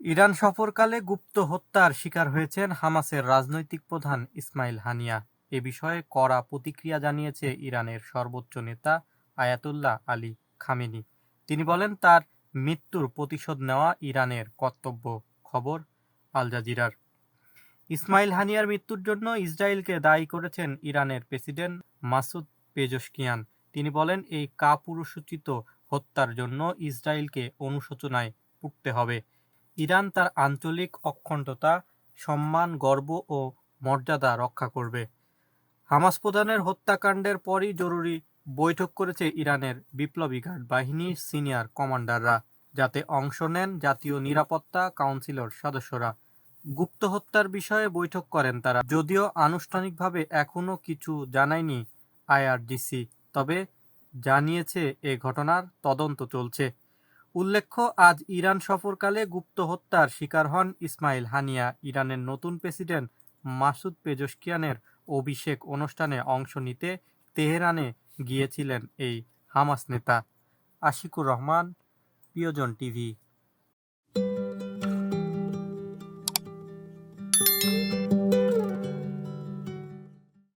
Iran সফরকালে গুপ্ত হত্যার শিকার হয়েছেন হামাসের রাজনৈতিক প্রধান ইসমাইল হানিয়া। এ বিষয়ে কড়া প্রতিক্রিয়া জানিয়েছে ইরানের সর্বোচ্চ নেতা আয়াতুল্লাহ আলী খামেনি। তিনি বলেন, তার মৃত্যুর প্রতিশোধ নেওয়া ইরানের কর্তব্য খবর আল জাজিরার। ইসমাইল হানিয়ার মৃত্যুর জন্য ইসরায়েলকে দায়ী করেছেন ইরানের প্রেসিডেন্ট মাসুদ পেজস্কিয়ান তিনি বলেন, এই কাপুরুষোচিত হত্যার জন্য ইসরায়েলকে অনুশোচনায় পড়তে হবে। ইরান তার আঞ্চলিক অখণ্ডতা, সম্মান, গর্ব ও মর্যাদা রক্ষা করবে। হামাস প্রধানের হত্যাকাণ্ডের পরই জরুরি বৈঠক করেছে ইরানের বিপ্লবী গার্ড বাহিনীর সিনিয়র কমান্ডাররা, যাতে অংশ নেন জাতীয় নিরাপত্তা কাউন্সিলর সদস্যরা। গুপ্ত হত্যার বিষয়ে বৈঠক করেন তারা। যদিও আনুষ্ঠানিকভাবে এখনও কিছু জানায়নি আইআরজিসি, তবে জানিয়েছে এ ঘটনার তদন্ত চলছে। উল্লেখ্য, আজ ইরান সফরকালে গুপ্ত হত্যার শিকার হন ইসমাইল হানিয়া। ইরানের নতুন প্রেসিডেন্ট মাসুদ পেজস্কিয়ানের অভিষেক অনুষ্ঠানে অংশ নিতে তেহরানে গিয়েছিলেন এই হামাস নেতা। আশিকুর রহমান, প্রিয়জন টিভি।